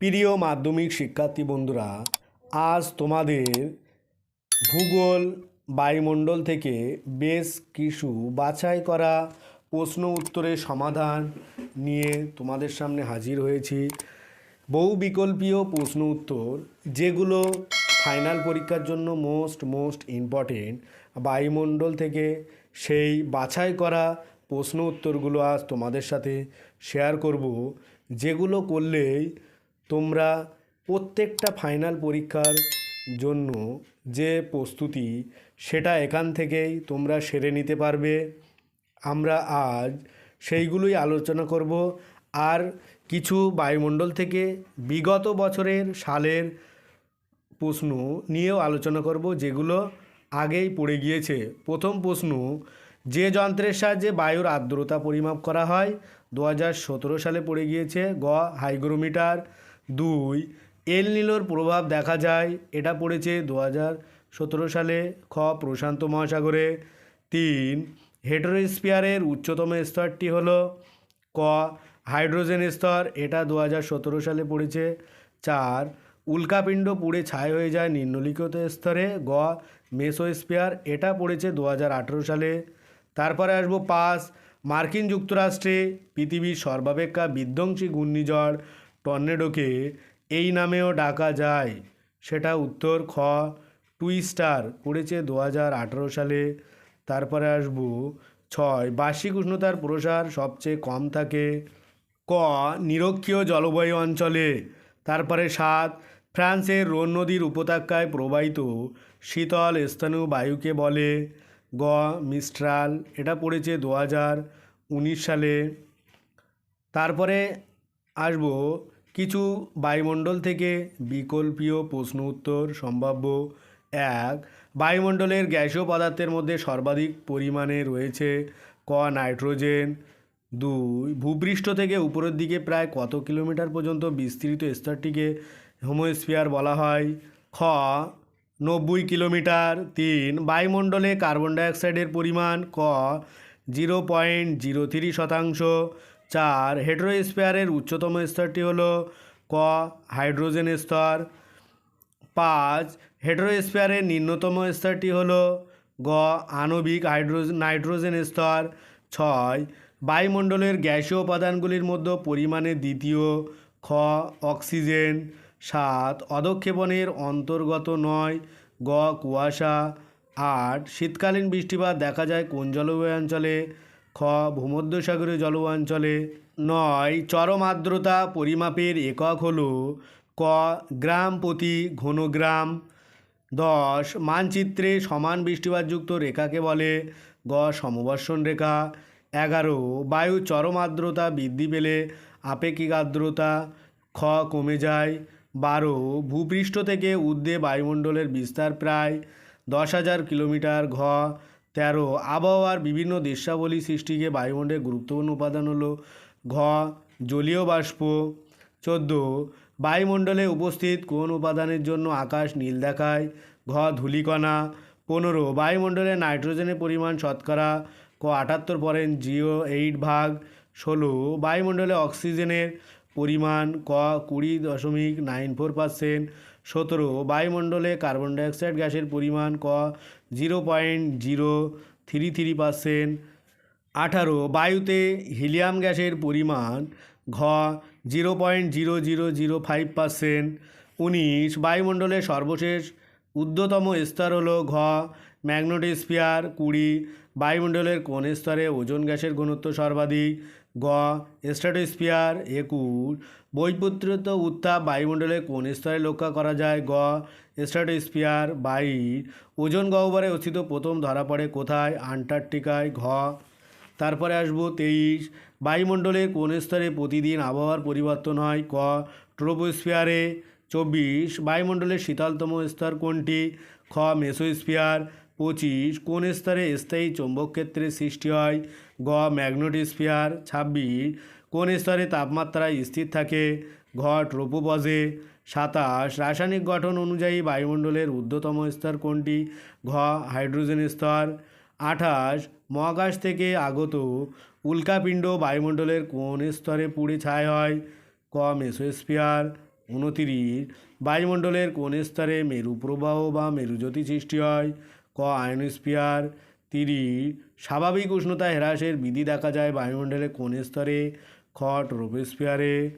প্রিয় মাধ্যমিক শিক্ষার্থী বন্ধুরা, আজ তোমাদের ভূগোল বায়ুমণ্ডল থেকে বেশ কিছু বাছাই করা প্রশ্ন উত্তরের সমাধান নিয়ে তোমাদের সামনে হাজির হয়েছি। বহু বিকল্পীয় প্রশ্ন উত্তর, যেগুলো ফাইনাল পরীক্ষার জন্য মোস্ট মোস্ট ইম্পর্টেন্ট। বায়ুমণ্ডল থেকে সেই বাছাই করা প্রশ্ন উত্তরগুলো আজ তোমাদের সাথে শেয়ার করব, যেগুলো করলেই তোমরা প্রত্যেকটা ফাইনাল পরীক্ষার জন্য যে প্রস্তুতি, সেটা এখান থেকেই তোমরা সেরে নিতে পারবে। আমরা আজ সেইগুলোই আলোচনা করব। আর কিছু বায়ুমণ্ডল থেকে বিগত বছরের সালের প্রশ্ন নিয়েও আলোচনা করব, যেগুলো আগেই পড়ে গিয়েছে। প্রথম প্রশ্ন, যে যন্ত্রের সাহায্যে বায়ুর আর্দ্রতা পরিমাপ করা হয়, দু হাজার সতেরো সালে পড়ে গিয়েছে, গ হাইগ্রোমিটার। দুই, এল নিলোর প্রভাব দেখা যায়, এটা পড়েছে দু সালে খ প্রশান্ত মহাসাগরে। তিন হেটেরোস্পিয়ারের উচ্চতম স্তরটি হল ক, হাইড্রোজেন স্তর, এটা দু সালে পড়েছে। চার, উল্কাপিণ্ড পুড়ে ছাই হয়ে যায় নিম্নলিখিত স্তরে, গ মেসোস্পিয়ার এটা পড়েছে দু হাজার আঠেরো সালে। তারপরে আসব পাঁচ, মার্কিন যুক্তরাষ্ট্রে, পৃথিবীর সর্বাপেক্ষা বিধ্বংসী ঘূর্ণিঝড় টর্নেডোকে এই নামেও ডাকা যায়। সেটা উত্তর খ, টুইস্টার পড়েছে দু হাজার আঠেরো সালে। তারপরে আসব ছয় বার্ষিক উষ্ণতার প্রসার সবচেয়ে কম থাকে। ক, নিরক্ষীয় জলবায়ু অঞ্চলে। তারপরে সাত, ফ্রান্সের রোন নদীর উপত্যকায় প্রবাহিত শীতল স্থানীয় বায়ুকে বলে। গ, মিস্ট্রাল, এটা পড়েছে দু হাজার উনিশ সালে। তারপরে আসব। কিছু বায়ুমণ্ডল থেকে বিকল্পীয় প্রশ্ন উত্তর সম্ভাব্য এক, বায়ুমণ্ডলের গ্যাসীয় পদার্থের মধ্যে সর্বাধিক পরিমাণে রয়েছে ক নাইট্রোজেন, দুই, ভূপৃষ্ঠ থেকে উপরের দিকে প্রায় কত কিলোমিটার পর্যন্ত বিস্তৃত স্তরটিকে হোমোস্ফিয়ার বলা হয়? খ, নব্বই কিলোমিটার, তিন, বায়ুমণ্ডলে কার্বন ডাইঅক্সাইডের পরিমাণ, ক, জিরো পয়েন্ট জিরো থ্রি শতাংশ চার হেড্রোস্ফিয়ারের উচ্চতম স্তরটি হলো ক হাইড্রোজেন স্তর। পাঁচ হেড্রোস্ফিয়ারের নিম্নতম স্তরটি হলো গ আণবিক হাইড্রোজেন নাইট্রোজেন স্তর। ছয় বায়ুমণ্ডলের গ্যাসীয় উপাদানগুলির মধ্যে পরিমাণে দ্বিতীয় খ অক্সিজেন। সাত অধক্ষেপণের অন্তর্গত নয় গ কুয়াশা। আট শীতকালীন বৃষ্টিপাত দেখা যায় কোন জলবায়ু অঞ্চলে। খ, ভূমধ্যসাগরীয় জলবাঞ্চলে, নয় চরম আর্দ্রতা পরিমাপের একক হল ক, গ্রাম প্রতি ঘনগ্রাম, দশ, মানচিত্রে সমান বৃষ্টিপাতযুক্ত রেখাকে বলে গ, সমবর্ষণ রেখা, এগারো, বায়ু চরম আর্দ্রতা বৃদ্ধি পেলে আপেক্ষিক আর্দ্রতা খ, কমে যায়, বারো, ভূপৃষ্ঠ থেকে ঊর্ধ্বে বায়ুমণ্ডলের বিস্তার প্রায় দশ হাজার কিলোমিটার ঘ তেরো, আবহাওয়ার বিভিন্ন দৃশ্যাবলী সৃষ্টিকে বায়ুমণ্ডলের গুরুত্বপূর্ণ উপাদান হলো ঘ, জলীয় বাষ্প, চোদ্দ, বায়ুমণ্ডলে উপস্থিত কোন উপাদানের জন্য আকাশ নীল দেখায়, ঘ, ধূলিকণা, পনেরো, বায়ুমণ্ডলে নাইট্রোজেনের পরিমাণ শতকরা, ক, আটাত্তর পয়েন্ট জিরো এইট ভাগ, ষোলো, বায়ুমণ্ডলে অক্সিজেনের পরিমাণ, ক, কুড়ি দশমিক নাইন ফোর পার্সেন্ট সতেরো। বায়ুমণ্ডলে কার্বন ডাইঅক্সাইড গ্যাসের পরিমাণ ক zero point zero three three percent আঠারো। বায়ুতে হিলিয়াম গ্যাসের পরিমাণ ঘ zero point zero zero zero five percent উনিশ। বায়ুমণ্ডলে সর্বশেষ ঊর্ধ্বতম স্তর হলো ঘ ম্যাগনেটোস্ফিয়ার কুড়ি। বায়ুমণ্ডলের কোন স্তরে ওজোন গ্যাসের ঘনত্ব সর্বাধিক? গ স্ট্র্যাটোস্ফিয়ার একুশ। বৈপত্রিত উত্তাপ বায়ুমণ্ডলে কোন স্তরে লক্ষ্য করা যায়? গ, স্ট্র্যাটোস্ফিয়ার বাইশ ওজন গহ্বরে অস্থিত প্রথম ধরা পড়ে কোথায়? আন্টার্কটিকায়। ঘ, তারপরে আসব তেইশ বায়ুমণ্ডলের কোন স্তরে প্রতিদিন আবহাওয়ার পরিবর্তন হয়? ক, ট্রোপোস্ফিয়ারে। চব্বিশ, বায়ুমণ্ডলের শীতলতম স্তর কোনটি? খ, মেসোস্ফিয়ার। পঁচিশ, কোন স্তরে স্থায়ী চৌম্বক ক্ষেত্রের সৃষ্টি হয়? গ, ম্যাগনেটোস্ফিয়ার। ছাব্বিশ কোন স্তরে তাপমাত্রায় স্থির থাকে? ঘ ট্রোপোপজে সাতাশ। রাসায়নিক গঠন অনুযায়ী বায়ুমণ্ডলের ঊর্ধ্বতম স্তর কোনটি? ঘ, হাইড্রোজেন স্তর। আঠাশ, মহাকাশ থেকে আগত উল্কাপিণ্ড বায়ুমণ্ডলের কোন স্তরে পুড়ে ছাই হয়? ক, মেসোস্ফিয়ার। উনতিরিশ, বায়ুমণ্ডলের কোন স্তরে মেরু প্রবাহ বা মেরুজ্যোতি সৃষ্টি হয়? ক, আয়নোস্ফিয়ার। তিরিশ, স্বাভাবিক উষ্ণতা হ্রাসের বিধি দেখা যায় বায়ুমণ্ডলের কোন স্তরে? খ ট্রোপোস্ফিয়ারে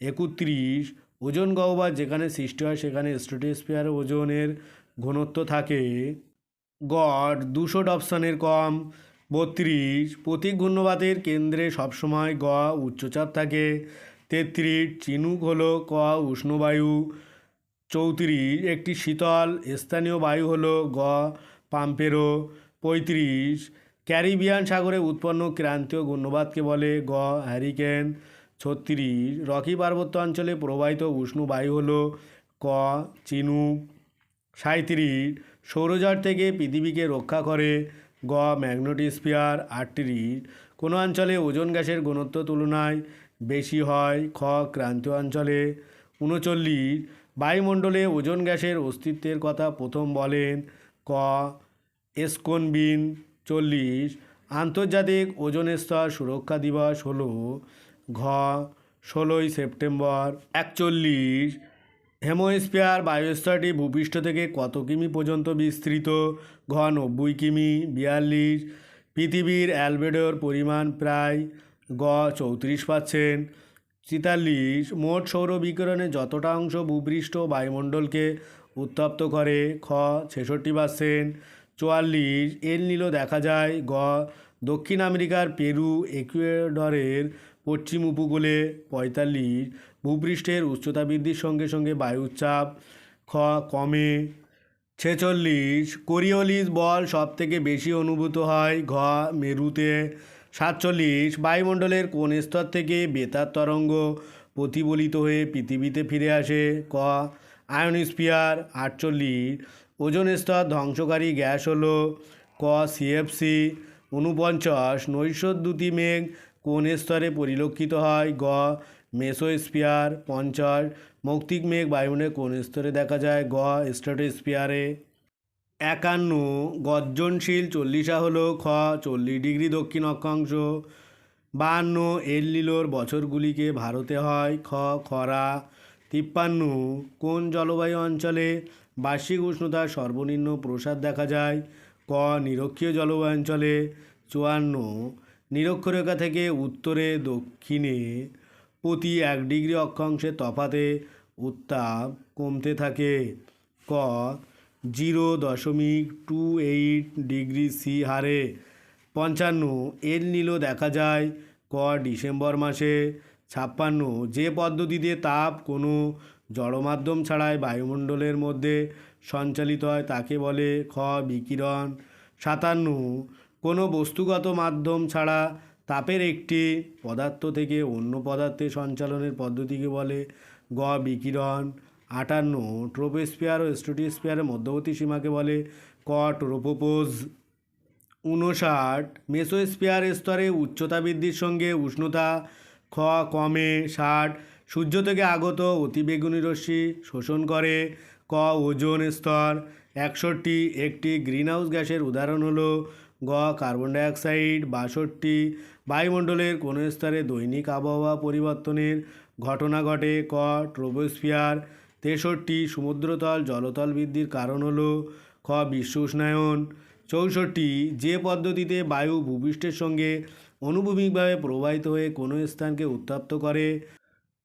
একত্রিশ। ওজন গহ্বর যেখানে সৃষ্টি হয়, সেখানে স্ট্রেটোস্ফিয়ারে ওজনের ঘনত্ব থাকে। গড়, দুশো অপশানের কম, বত্রিশ। প্রতীক ঘূর্ণবাতের কেন্দ্রে সবসময় গ উচ্চচাপ থাকে। তেত্রিশ। চিনুক হলো ক উষ্ণবায়ু চৌত্রিশ। একটি শীতল স্থানীয় বায়ু হলো গ পাম্পেরো। পঁয়ত্রিশ। ক্যারিবিয়ান সাগরে উৎপন্ন ক্রান্তীয় ঘূর্ণবাতকে বলে গ হ্যারিকেন ছত্রিশ রকি পার্বত্য অঞ্চলে প্রবাহিত উষ্ণ বায়ু হলো ক চিনুক সাঁত্রিশ সৌরজগৎ থেকে পৃথিবীকে রক্ষা করে গ ম্যাগনেটোস্ফিয়ার আটত্রিশ কোনো অঞ্চলে ওজন গ্যাসের ঘনত্ব তুলনায় বেশি হয় খ ক্রান্তীয় অঞ্চলে উনচল্লিশ। বায়ুমণ্ডলে ওজন গ্যাসের অস্তিত্বের কথা প্রথম বলেন ক এসকোনবিন। চল্লিশ, আন্তর্জাতিক ওজন স্তর সুরক্ষা দিবস হলো ঘ, ষোলোই সেপ্টেম্বর। একচল্লিশ, হেমোস্ফিয়ার বায়োস্ফিয়ারটি ভূপৃষ্ঠ থেকে কত কিমি পর্যন্ত বিস্তৃত? ঘ, নব্বই কিমি, বিয়াল্লিশ, পৃথিবীর অ্যালবেডোর পরিমাণ প্রায় গ, চৌত্রিশ পার্সেন্ট। তেতাল্লিশ মোট সৌর বিকিরণে যতটা অংশ ভূপৃষ্ঠ বায়ুমণ্ডলকে উত্তপ্ত করে, খ, ছেষট্টি পার্সেন্ট। চুয়াল্লিশ এল নীলো দেখা যায় গ, দক্ষিণ আমেরিকার পেরু, একুয়েডরের পশ্চিম উপকূলে পঁয়তাল্লিশ, ভূপৃষ্ঠের উচ্চতা বৃদ্ধির সঙ্গে সঙ্গে বায়ুর চাপ খ, কমে ছেচল্লিশ, কোরিওলিস বল সব থেকে বেশি অনুভূত হয় ঘ, মেরুতে সাতচল্লিশ, বায়ুমণ্ডলের কোন স্তর থেকে বেতার তরঙ্গ প্রতিফলিত হয়ে পৃথিবীতে ফিরে আসে? ক, আয়নোস্ফিয়ার আটচল্লিশ ওজন স্তর ধ্বংসকারী গ্যাস হলো ক সিএফসি উনপঞ্চাশ নৈশদ্যুতি মেঘ কোন স্তরে পরিলক্ষিত হয়? গ মেসোস্ফিয়ার পঞ্চাশ মৌক্তিক মেঘ বায়ুমণ্ডলের কোন স্তরে দেখা যায়? গ স্ট্রেটোস্ফিয়ারে একান্ন গর্জনশীল চল্লিশা হলো খ চল্লিশ ডিগ্রি দক্ষিণ অক্ষাংশ বাহান্ন এল নীলোর বছরগুলিকে ভারতে হয়। খ খরা তিপ্পান্ন কোন জলবায়ু অঞ্চলে বার্ষিক উষ্ণতার সর্বনিম্ন প্রসাদ দেখা যায়। ক, নিরক্ষীয় জলবায়ু অঞ্চলে চুয়ান্ন, নিরক্ষরেখা থেকে উত্তরে, দক্ষিণে। প্রতি এক ডিগ্রি অক্ষাংশে তফাতে উত্তাপ কমতে থাকে। ক, জিরো দশমিক টু এইট ডিগ্রি সি হারে। পঞ্চান্ন, এল নীলো দেখা যায় ক ডিসেম্বর মাসে। ছাপ্পান্ন, যে পদ্ধতিতে তাপ কোনো জড়মাধ্যম ছাড়াই বায়ুমণ্ডলের মধ্যে সঞ্চালিত হয়, তাকে বলে খ, বিকিরণ। সাতান্ন, কোনো বস্তুগত মাধ্যম ছাড়া তাপের একটি পদার্থ থেকে অন্য পদার্থে সঞ্চালনের পদ্ধতিকে বলে গ, বিকিরণ। আটান্ন, ট্রোপোস্ফিয়ার ও স্ট্রেটোস্ফিয়ারের মধ্যবর্তী সীমাকে বলে ক, ট্রোপোপোজ। উনষাট মেসোস্ফিয়ার স্তরে উচ্চতা বৃদ্ধির সঙ্গে উষ্ণতা খ, কমে। ষাট সূর্য থেকে আগত অতিবেগুনি রশ্মি শোষণ করে ক ওজোন স্তর। একষট্টি একটি গ্রিনহাউস গ্যাসের উদাহরণ হলো গ কার্বন ডাইঅক্সাইড, বাষট্টি বায়ুমণ্ডলের কোনো স্তরে দৈনিক আবহাওয়া পরিবর্তনের ঘটনা ঘটে। ক ট্রোবোস্ফিয়ার, তেষট্টি সমুদ্রতল জলতল বৃদ্ধির কারণ হলো খ বিশ্ব উষ্ণায়ন। চৌষট্টি যে পদ্ধতিতে বায়ু ভূপৃষ্ঠের সঙ্গে অনুভূমিকভাবে প্রবাহিত হয়ে কোনো স্থানকে উত্তপ্ত করে।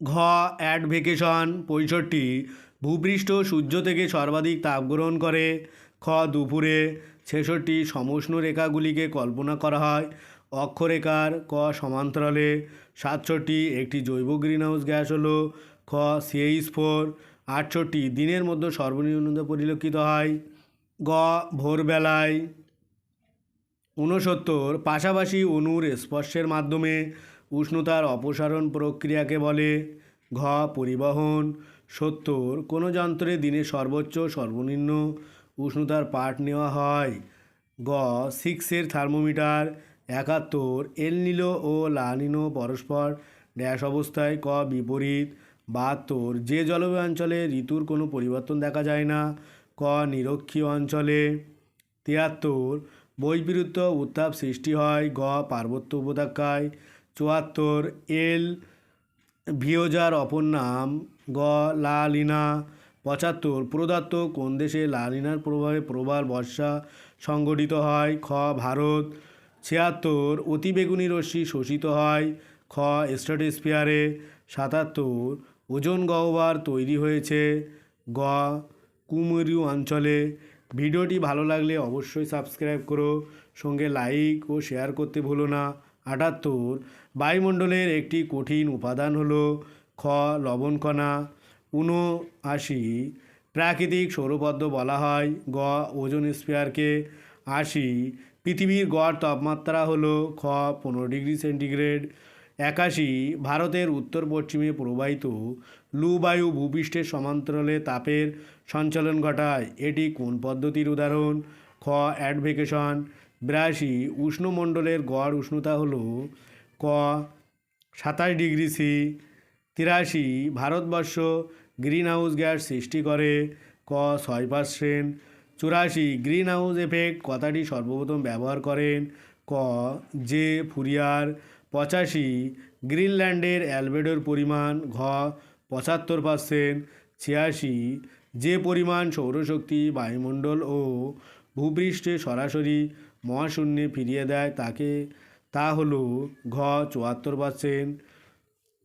ঘ, অ্যাডভেকেশন, পঁয়ষট্টি, ভূপৃষ্ঠ সূর্য থেকে সর্বাধিক তাপ গ্রহণ করে। খ, দুপুরে, ছেষট্টি সমষ্ণ রেখাগুলিকে কল্পনা করা হয়। অক্ষরেখার ক সমান্তরালে। সাতষট্টি, একটি জৈব গ্রিনহাউস গ্যাস হলো। খ সিএইচ ফোর আটষট্টি, দিনের মধ্যে সর্বনিম্ন পরিলক্ষিত হয়। গ, ভোরবেলায়। ঊনসত্তর, পাশাপাশি অণুর স্পর্শের মাধ্যমে। উষ্ণতার অপসারণ প্রক্রিয়াকে বলে ঘ, পরিবহন। সত্তর, কোনো যন্ত্রে দিনে সর্বোচ্চ, সর্বনিম্ন উষ্ণতার পাঠ নেওয়া হয়। গ সিক্সের থার্মোমিটার একাত্তর এল নিলো ও লানিনো পরস্পর ড্যাশ অবস্থায়। ক, বিপরীত, বাহাত্তর, যে জলবায়ু অঞ্চলে ঋতুর কোনো পরিবর্তন দেখা যায় না, ক, নিরক্ষীয় অঞ্চলে। তিয়াত্তর, বহির্বিরুদ্ধ উত্তাপ সৃষ্টি হয়। গ, পার্বত্য উপত্যকায়। চুয়াত্তর, এল, ভিওজার অপর নাম, গ লা লিনা পঁচাত্তর। প্রদত্ত কোন দেশে লা লিনার প্রভাবে প্রবল বর্ষা সংগঠিত হয়? খ, ভারত। ছিয়াত্তর অতিবেগুনি রশ্মি শোষিত হয়? খ, স্ট্র্যাটোস্ফিয়ারে। সাতাত্তর, ওজন গহ্বর তৈরি হয়েছে? গ, কুমেরু অঞ্চলে। ভিডিওটি ভালো লাগলে অবশ্যই সাবস্ক্রাইব করো। সঙ্গে লাইক ও শেয়ার করতে ভুলো না। আটাত্তর। বায়ুমণ্ডলের একটি কঠিন উপাদান হল খ, লবণকণা। উনআশি প্রাকৃতিক সৌরপদ্ম বলা হয় গ, ওজন স্পিয়ারকে আশি। পৃথিবীর গড় তাপমাত্রা হল খ, পনেরো ডিগ্রি সেন্টিগ্রেড। একাশি। ভারতের উত্তর পশ্চিমে প্রবাহিত লুবায়ু ভূপৃষ্ঠের সমান্তরালে তাপের সঞ্চালন ঘটায়। এটি কোন পদ্ধতির উদাহরণ? খ, অ্যাডভেকেশন। বিরাশি, উষ্ণমণ্ডলের গড় উষ্ণতা হলো ক, সাতাশ ডিগ্রি সি, তিরাশি, ভারতবর্ষ গ্রিন হাউস গ্যাস সৃষ্টি করে, ক, ছয় পার্সেন্ট, চুরাশি গ্রিন হাউস এফেক্ট কথাটি সর্বপ্রথম ব্যবহার করেন, ক, জে, ফুরিয়ার, পঁচাশি, গ্রিনল্যান্ডের অ্যালবেডোর পরিমাণ, ঘ, পঁচাত্তর পার্সেন্ট, ছিয়াশি, যে পরিমাণ সৌরশক্তি, বায়ুমণ্ডল ও ভূপৃষ্ঠে সরাসরি মহাশূন্যে ফিরিয়ে দেয় তাকে। তা হলো ঘ চুয়াত্তর পার্সেন্ট।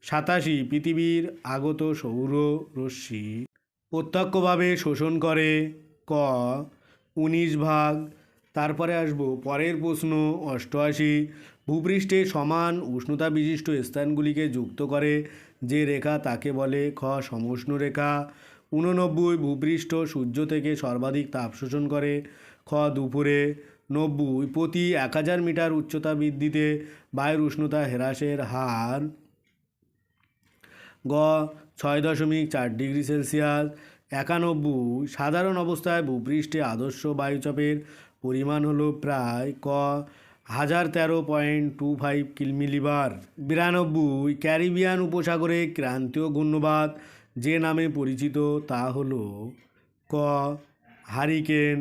সাতাশি পৃথিবীর আগত সৌর রশ্মি। প্রত্যক্ষভাবে শোষণ করে। ক উনিশ ভাগ। তারপরে আসব পরের প্রশ্ন অষ্টআশি। ভূপৃষ্ঠে সমান উষ্ণতা বিশিষ্ট স্থানগুলিকে যুক্ত করে। যে রেখা তাকে বলে খ সমষ্ণ রেখা। উননব্বই ভূপৃষ্ঠ সূর্য থেকে সর্বাধিক তাপ শোষণ করে। খ দুপুরে। নব্বই প্রতি এক হাজার মিটার উচ্চতা বৃদ্ধিতে বায়ুর উষ্ণতা হ্রাসের হার গ, ছয় দশমিক চার ডিগ্রি সেলসিয়াস। একানব্বই সাধারণ অবস্থায় ভূপৃষ্ঠে আদর্শ বায়ুচাপের পরিমাণ হলো প্রায় ক, হাজার তেরো পয়েন্ট টু ফাইভ কিলমিলিবার। বিরানব্বই ক্যারিবিয়ান উপসাগরে ক্রান্তীয় ঘূর্ণবাদ, যে নামে পরিচিত তা হল ক, হারিকেন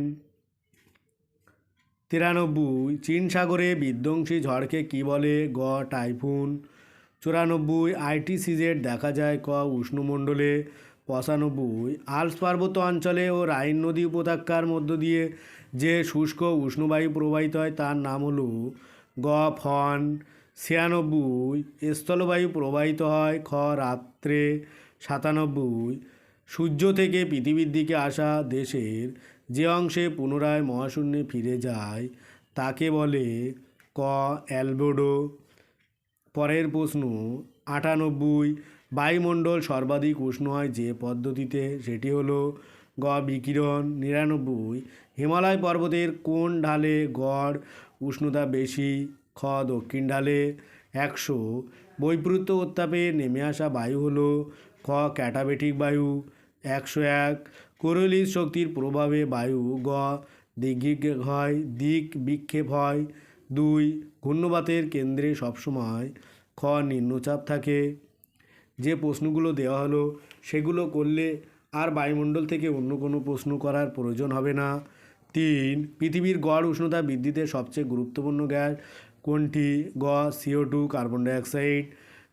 তিরানব্বই, চীন সাগরে বিধ্বংসী ঝড়কে কী বলে? গ, টাইফুন। চুরানব্বই আইটি আইটিসিজেড দেখা যায় ক, উষ্ণমণ্ডলে। পঁচানব্বই, আলস পার্বত্য অঞ্চলে ও রাইন নদী উপত্যকার মধ্য দিয়ে যে শুষ্ক উষ্ণবায়ু প্রবাহিত হয় তার নাম হলো গ, ফন। ছিয়ানব্বই, স্থলবায়ু প্রবাহিত হয় খ, রাত্রে। সাতানব্বই, সূর্য থেকে পৃথিবীর দিকে আসা দেশের যে অংশে পুনরায় মহাশূন্যে ফিরে যায়, তাকে বলে ক অ্যালবেডো। পরের প্রশ্ন, আটানব্বই, বায়ুমণ্ডল সর্বাধিক উষ্ণ হয় যে পদ্ধতিতে? সেটি হলো গ বিকিরণ, নিরানব্বই, হিমালয় পর্বতের কোন ঢালে গড় উষ্ণতা বেশি? খ দক্ষিণ ঢালে একশো বৈপরীত্য উত্তাপে নেমে আসা বায়ু হলো খ ক্যাটাবেটিক বায়ু, একশো এক কোরলিস শক্তির প্রভাবে বায়ু গ দিক হয় দিক বিক্ষেপ হয়। দুই ঘূর্ণবাতের কেন্দ্রে সবসময় খ নিম্নচাপ থাকে। যে প্রশ্নগুলো দেওয়া হলো, সেগুলো করলে আর বায়ুমণ্ডল থেকে অন্য কোনো প্রশ্ন করার প্রয়োজন হবে না। তিন, পৃথিবীর গড় উষ্ণতা বৃদ্ধিতে সবচেয়ে গুরুত্বপূর্ণ গ্যাস কোনটি? গ সিও টু কার্বন ডাইঅক্সাইড।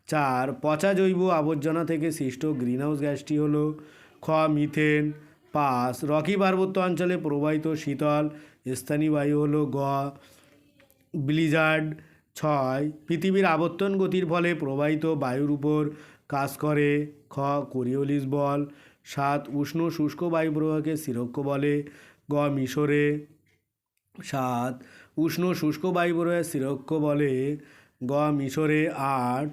চার, পচা জৈব আবর্জনা থেকে সৃষ্ট গ্রিনহাউস গ্যাসটি হলো খ, মিথেন। পাঁচ রকি পার্বত্য অঞ্চলে প্রবাহিত শীতল, স্থানীয় বায়ু হলো গ, ব্লিজার্ড ছয়। পৃথিবীর আবর্তন গতির ফলে প্রবাহিত বায়ুর উপর কাজ করে। খ, কোরিওলিস বল। সাত, উষ্ণ শুষ্ক বায়ু প্রবাহকে শিরক্ষ বলে। গ, মিশরে। সাত, উষ্ণ শুষ্ক বায়ু প্রবাহে শিরক্ষ বলে। গ, মিশরে। আট,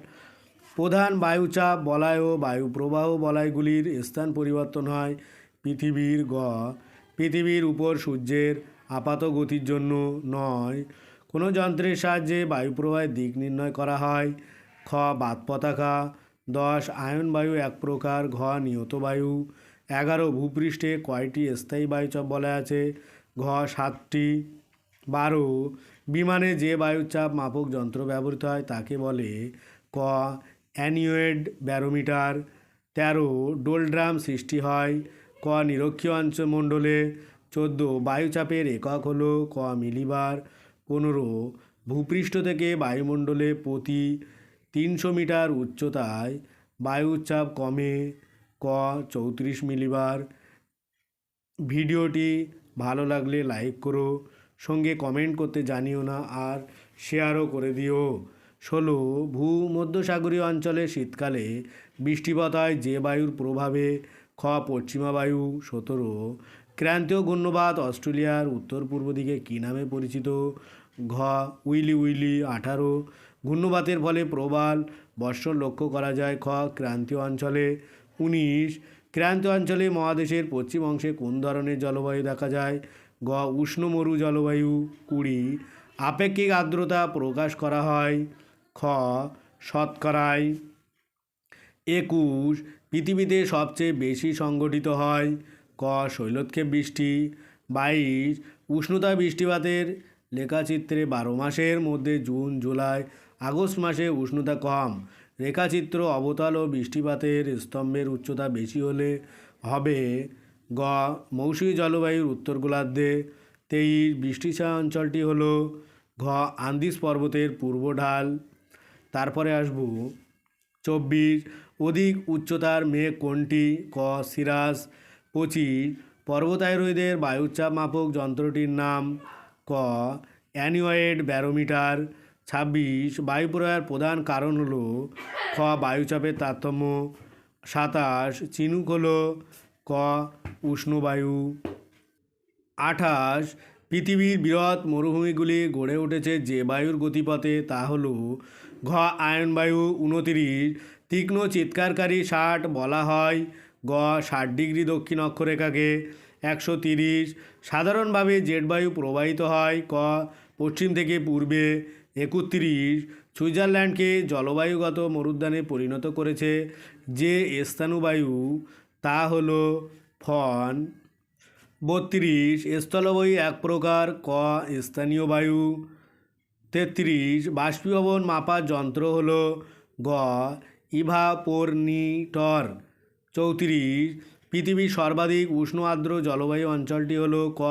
প্রধান বায়ুচাপ, বলয় ও বায়ু প্রবাহ বলয়গুলির স্থান পরিবর্তন হয়। পৃথিবীর গ, পৃথিবীর উপর সূর্যের আপাত গতির জন্য নয়। কোনো যন্ত্রের সাহায্যে বায়ু প্রবাহের দিক নির্ণয় করা হয়। খ, বাত পতাকা। দশ, আয়ন বায়ু এক প্রকার, ঘ, নিয়ত বায়ু। এগারো, ভূপৃষ্ঠে কয়টি স্থায়ী বায়ুচাপ বলা আছে? ঘ, সাতটি। বারো, বিমানে যে বায়ুচাপ মাপক যন্ত্র ব্যবহৃত হয় তাকে বলে ক, অ্যানিওয়েড ব্যারোমিটার। তেরো, ডোলড্রাম সৃষ্টি হয়। ক নিরক্ষীয় অঞ্চলমণ্ডলে চোদ্দ বায়ুচাপের একক হলো ক মিলিবার, পনেরো ভূপৃষ্ঠ থেকে বায়ুমণ্ডলে প্রতি তিনশো মিটার উচ্চতায় বায়ুর চাপ কমে, ক চৌত্রিশ মিলিবার। ভিডিওটি ভালো লাগলে লাইক করো, সঙ্গে কমেন্ট করতে জানিও না আর শেয়ারও করে দিও। ষোলো ভূমধ্যসাগরীয় অঞ্চলে শীতকালে বৃষ্টিপাত হয় যে বায়ুর প্রভাবে খ, পশ্চিমা বায়ু, সতেরো, ক্রান্তীয় ঘূর্ণবাত অস্ট্রেলিয়ার উত্তর পূর্ব দিকে কী নামে পরিচিত? ঘ, উইলি উইলি, আঠারো, ঘূর্ণবাতের ফলে প্রবাল, বর্ষণ লক্ষ্য করা যায়। খ, ক্রান্তীয় অঞ্চলে, উনিশ, ক্রান্তীয় অঞ্চলে মহাদেশের পশ্চিম অংশে কোন ধরনের জলবায়ু দেখা যায়? গ উষ্ণ মরু জলবায়ু, কুড়ি, আপেক্ষিক আর্দ্রতা প্রকাশ করা হয়। খ, শতকরায় একুশ, পৃথিবীতে সবচেয়ে বেশি সংগঠিত হয় ক, শৈলক্ষেপ বৃষ্টি, বাইশ, উষ্ণতা বৃষ্টিপাতের লেখাচিত্রে বারো মাসের মধ্যে জুন, জুলাই, আগস্ট মাসে উষ্ণতা কম। রেখাচিত্র অবতাল ও বৃষ্টিপাতের স্তম্ভের উচ্চতা বেশি হলে হবে গ, মৌসুমী জলবায়ুর উত্তর গোলার্ধে। তেইশ, বৃষ্টিছায়া অঞ্চলটি হল ঘ আন্দিস পর্বতের পূর্ব ঢাল। তারপরে আসব। চব্বিশ অধিক উচ্চতার মেঘ কোনটি? ক সিরাস পঁচিশ পর্বতারোহীদের বায়ুচাপ মাপক যন্ত্রটির নাম। ক, অ্যানিওয়েড ব্যারোমিটার। ছাব্বিশ বায়ু প্রবাহের প্রধান কারণ হলো খ, বায়ুচাপের তারতম্য। সাতাশ, চিনুক হলো ক উষ্ণবায়ু আঠাশ, পৃথিবীর বৃহৎ মরুভূমিগুলি গড়ে উঠেছে যে বায়ুর গতিপথে, তা হল ঘ, আয়ন বায়ু। উনতিরিশ তীক্ষ্ণ চিৎকারকারী ষাট বলা হয়। গ, ষাট ডিগ্রি দক্ষিণ অক্ষরেখাকে। একশো তিরিশ, সাধারণভাবে জেট বায়ু প্রবাহিত হয়। ক, পশ্চিম থেকে পূর্বে একত্রিশ, সুইজারল্যান্ডকে জলবায়ুগত মরুদ্যানে পরিণত করেছে। যে স্থানুবায়ু, তা হলো ফন। বত্রিশ, স্থলবায়ু এক প্রকার। ক, স্থানীয় বায়ু। তেত্রিশ, বাষ্পীভবন মাপার যন্ত্র হলো গ ইভাপোরনিটর চৌত্রিশ। পৃথিবীর সর্বাধিক উষ্ণ আর্দ্র জলবায়ু অঞ্চলটি হলো ক।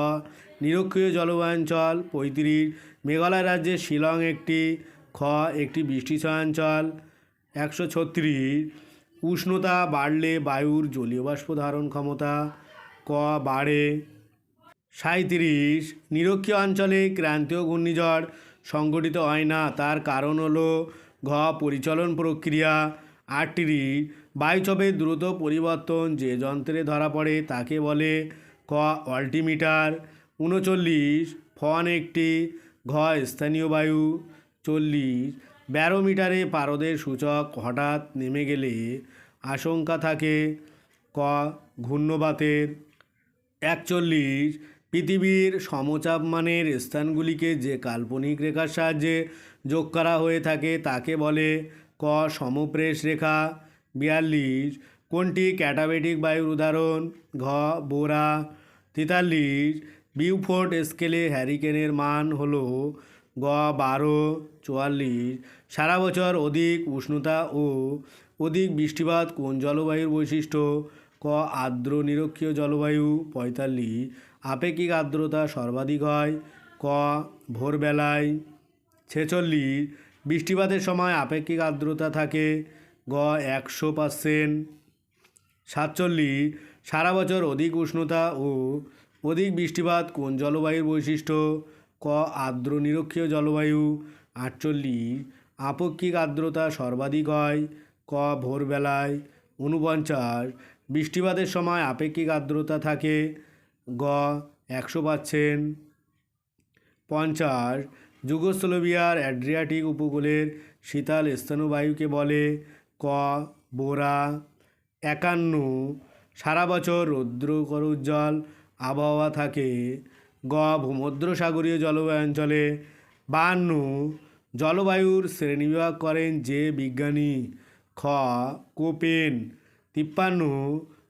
নিরক্ষীয় জলবায়ু অঞ্চল পঁয়ত্রিশ। মেঘালয় রাজ্যের শিলং একটি, খ একটি বৃষ্টিছায়া অঞ্চল একশো ছত্রিশ। উষ্ণতা বাড়লে বায়ুর জলীয় বাষ্প ধারণ ক্ষমতা, ক বাড়ে। সাঁত্রিশ নিরক্ষীয় অঞ্চলে ক্রান্তীয় ঘূর্ণিঝড় সংঘটিত হয় না, তার কারণ হলো ঘ পরিচলন প্রক্রিয়া আটত্রিশ বায়ুচাপের দ্রুত পরিবর্তন যে যন্ত্রে ধরা পড়ে তাকে বলে ক অল্টিমিটার। উনচল্লিশ, ফন একটি ঘ স্থানীয় বায়ু। চল্লিশ, ব্যারোমিটারে পারদের সূচক হঠাৎ নেমে গেলে আশঙ্কা থাকে ক ঘূর্ণবাতের একচল্লিশ, পৃথিবীর সমচাপমানের স্থানগুলিকে যে কাল্পনিক রেখার সাহায্যে যোগ করা হয়ে থাকে তাকে বলে ক সমপ্রেশ রেখা, বিয়াল্লিশ, কোনটি ক্যাটাবেটিক বায়ুর উদাহরণ? ঘ বোরা, তেতাল্লিশ, বিউফোর্ট স্কেলে হ্যারিকেনের মান হল গ বারো, চুয়াল্লিশ। সারা বছর অধিক উষ্ণতা ও অধিক বৃষ্টিপাত কোন জলবায়ুর বৈশিষ্ট্য? ক আর্দ্র নিরক্ষীয় জলবায়ু, পঁয়তাল্লিশ। আপেক্ষিক আর্দ্রতা সর্বাধিক হয়, ক ভোরবেলায়, ছেচল্লিশ। বৃষ্টিপাতের সময় আপেক্ষিক আর্দ্রতা থাকে গ একশো পার্সেন্ট। সাতচল্লিশ সারা বছর অধিক উষ্ণতা ও অধিক বৃষ্টিপাত কোন জলবায়ুর বৈশিষ্ট্য? ক, আর্দ্র নিরক্ষীয় জলবায়ু। আটচল্লিশ আপেক্ষিক আর্দ্রতা সর্বাধিক হয় ক, ভোরবেলায়। ঊনপঞ্চাশ, বৃষ্টিপাতের সময় আপেক্ষিক আর্দ্রতা থাকে গ, একশো পার্সেন্ট। পঞ্চাশ যুগোস্লোভিয়ার অ্যাড্রিয়াটিক উপকূলের শীতল স্থানবায়ুকে বলে ক, বোরা, একান্ন, সারা বছর রৌদ্রকর উজ্জ্বল আবহাওয়া থাকে। গ, ভূমধ্যসাগরীয় জলবায়ু অঞ্চলে বাহান্ন, জলবায়ুর শ্রেণীবিভাগ করেন যে বিজ্ঞানী। খ, কোপেন। তিপ্পান্ন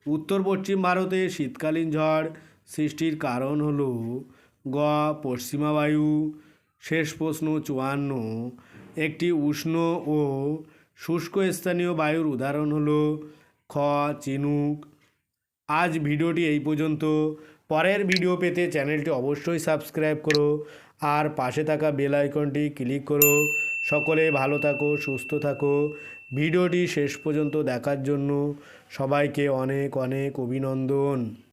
উত্তর পশ্চিম ভারতে শীতকালীন ঝড় সৃষ্টির কারণ হল গ, পশ্চিমা বায়ু। শেষ প্রশ্ন চুয়ান্ন। একটি উষ্ণ ও শুষ্ক স্থানীয় বায়ুর উদাহরণ হলো খ, চিনুক। আজ ভিডিওটি এই পর্যন্ত। পরের ভিডিও পেতে চ্যানেলটি অবশ্যই সাবস্ক্রাইব করো আর পাশে থাকা বেল আইকনটি ক্লিক করো। সকলে ভালো থাকো, সুস্থ থাকো। ভিডিওটি শেষ পর্যন্ত দেখার জন্য সবাইকে অনেক অনেক অভিনন্দন।